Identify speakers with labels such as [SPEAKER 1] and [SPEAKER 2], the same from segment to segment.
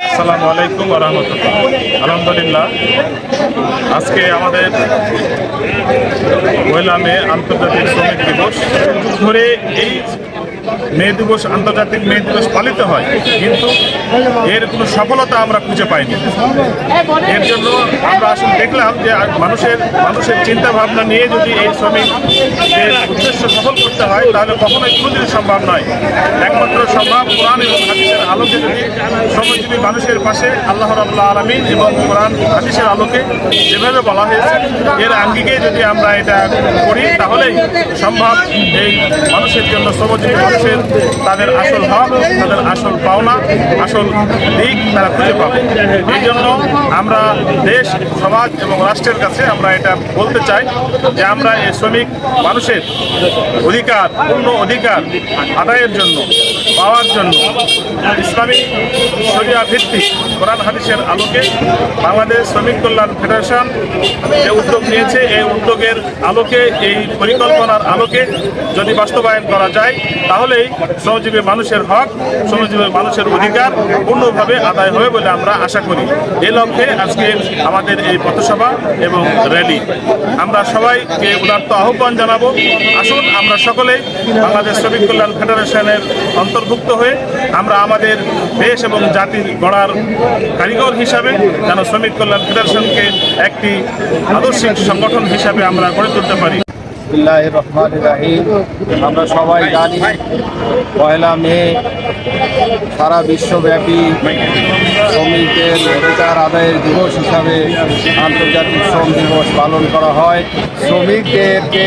[SPEAKER 1] আসসালামু আলাইকুম রহমতুল্লাহ। আলহামদুলিল্লাহ আজকে আমাদের মহিলা আন্তর্জাতিক শ্রমিক দিবস। ধরে এই মে দিবস আন্তর্জাতিক মে দিবস পালিত হয়, কিন্তু এর কোনো সফলতা আমরা খুঁজে পাইনি। এর জন্য আমরা আসলে দেখলাম যে মানুষের মানুষের চিন্তা ভাবনা নিয়ে যদি এই শ্রমিকদের উদ্দেশ্য সফল করতে হয়, তাহলে কখনোই কোনোদিন সম্ভব নয়। একমাত্র সম্ভব কোরআন এবং হাদিসের আলোকে যদি শ্রমজীবী মানুষের পাশে আল্লাহ রাবুল্লাহ আলমিন এবং কোরআন হাদিসের আলোকে যেভাবে বলা হয়েছে, এর আঙ্গিকে যদি আমরা এটা করি, তাহলেই সম্ভব এই মানুষের জন্য শ্রমজীবী মানুষের তাদের আসল হক, তাদের আসল পাওনা, আসল দিক তারা খুঁজে পাবে। এই জন্য আমরা দেশ, সমাজ এবং রাষ্ট্রের কাছে আমরা এটা বলতে চাই যে আমরা এই শ্রমিক মানুষের অধিকার, পূর্ণ অধিকার আদায়ের জন্য, পাওয়ার জন্য ইসলামিক শরিয়া ভিত্তিক কোরআন হাদিসের আলোকে বাংলাদেশ শ্রমিক কল্যাণ ফেডারেশন যে উদ্যোগ নিয়েছে, এই উদ্যোগের আলোকে, এই পরিকল্পনার আলোকে যদি বাস্তবায়ন করা যায় তাহলেই শ্রমজীবী মানুষের হক, শ্রমজীবী মানুষের অধিকার পূর্ণভাবে আদায় হবে বলে আমরা আশা করি। এই লক্ষ্যে আজকে আমাদের এই পথসভা এবং র্যালি। আমরা সবাইকে উদার্ত আহ্বান জানাব। আসুন আমরা সকলেই বাংলাদেশ শ্রমিক কল্যাণ ফেডারেশনের অন্তর্ভুক্ত হয়ে আমরা আমাদের দেশ এবং জাতির গড়ার কারিগর হিসাবে যেন শ্রমিক কল্যাণ ফেডারেশনকে একটি আদর্শিক সংগঠন হিসাবে আমরা গড়ে তুলতে পারি।
[SPEAKER 2] বিসমিল্লাহ রহমান রাহিম আমরা সবাই জানি পয়লা মে সারা বিশ্বব্যাপী শ্রমিকদের অধিকার আদায়ের দিবস হিসাবে আন্তর্জাতিক শ্রম দিবস পালন করা হয়। শ্রমিকদেরকে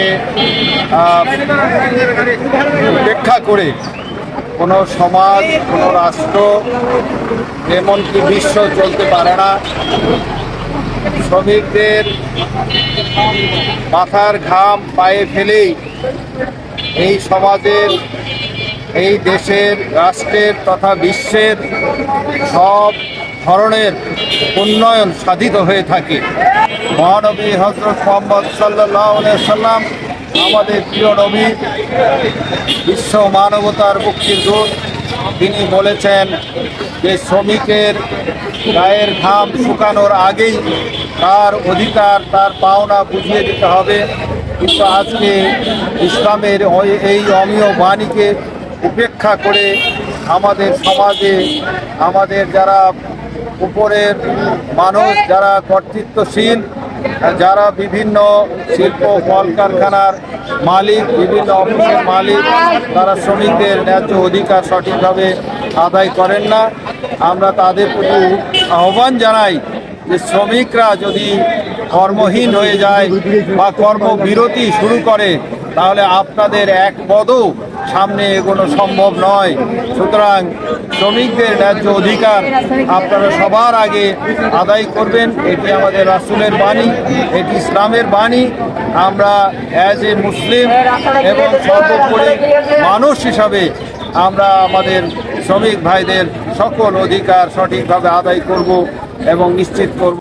[SPEAKER 2] উপেক্ষা করে কোনো সমাজ, কোনো রাষ্ট্র এমনকি বিশ্ব চলতে পারে না। শ্রমিকদের মাথার ঘাম পায়ে ফেলেই এই সমাজের, এই দেশের, রাষ্ট্রের তথা বিশ্বের সব ধরনের উন্নয়ন সাধিত হয়ে থাকে। মহানবী হজরত মোহাম্মদ সাল্লাহ সাল্লাম আমাদের প্রিয় নবী, বিশ্ব মানবতার মুক্তির দূত তিনি বলেছেন যে শ্রমিকের গায়ের ঘাম শুকানোর আগেই তার অধিকার, তার পাওনা বুঝিয়ে দিতে হবে। কিন্তু আজকে ইসলামের এই অমীয় বাণীকে উপেক্ষা করে আমাদের সমাজে, আমাদের যারা উপরের মানুষ, যারা কর্তৃত্বশীল যারা বিভিন্ন শিল্প কলকারখানার মালিক, বিভিন্ন অফিসের মালিক, তারা শ্রমিকদের ন্যায্য অধিকার সঠিকভাবে আদায় করেন না। আমরা তাদের প্রতি আহ্বান জানাই যে শ্রমিকরা যদি কর্মহীন হয়ে যায় বা কর্মবিরতি শুরু করে, তাহলে আপনাদের এক পদও সামনে এগোনো সম্ভব নয়। সুতরাং শ্রমিকদের ন্যায্য অধিকার আপনারা সবার আগে আদায় করবেন। এটি আমাদের রাসুলের বাণী, এটি ইসলামের বাণী। আমরা অ্যাজ এ মুসলিম এবং সর্বোপরি মানুষ হিসাবে আমরা আমাদের শ্রমিক ভাইদের সকল অধিকার সঠিকভাবে আদায় করব এবং নিশ্চিত করব।